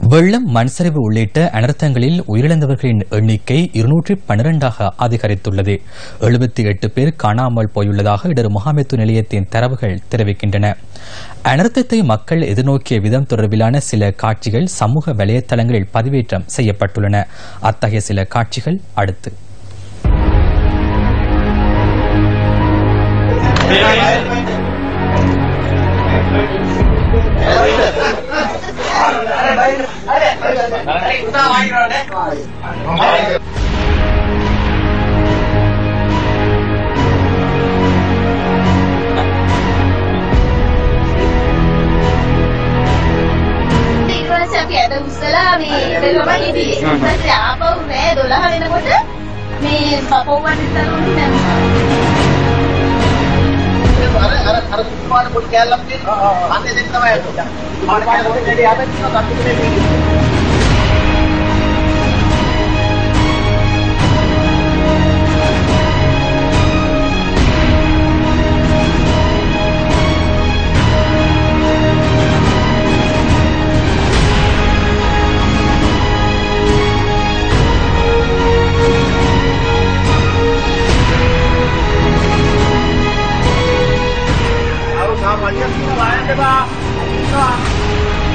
வெள்ளம் மண்சரிவு உள்ளிட்ட அனர்த்தங்களில் உயிரிழந்தவர்களின் எண்ணிக்கை இருநூற்றி பன்னிரண்டாக அதிகரித்துள்ளது. எழுபத்தி எட்டு பேர் காணாமல் போயுள்ளதாக இடர் முகாமைத்துவ நிலையத்தின் தரவுகள் தெரிவிக்கின்றன. அனர்த்தத்தை மக்கள் எதிர்நோக்கிய விதம் தொடர்பிலான சில காட்சிகள் சமூக வலைதளங்களில் பதிவேற்றம் செய்யப்பட்டுள்ளன. அத்தகைய சில காட்சிகள் அடுத்து. Yeah, අපි ඇද උස්සලා මේ ඉඳලම හිටියේ. ඊට පස්සේ ආපහු නෑ 12 වෙනකොට මේ පපුවන් විතරම නැම්මා. तुम्हाला मुलग्याला खाते देत नाही 完全听不完，对吧？是吧。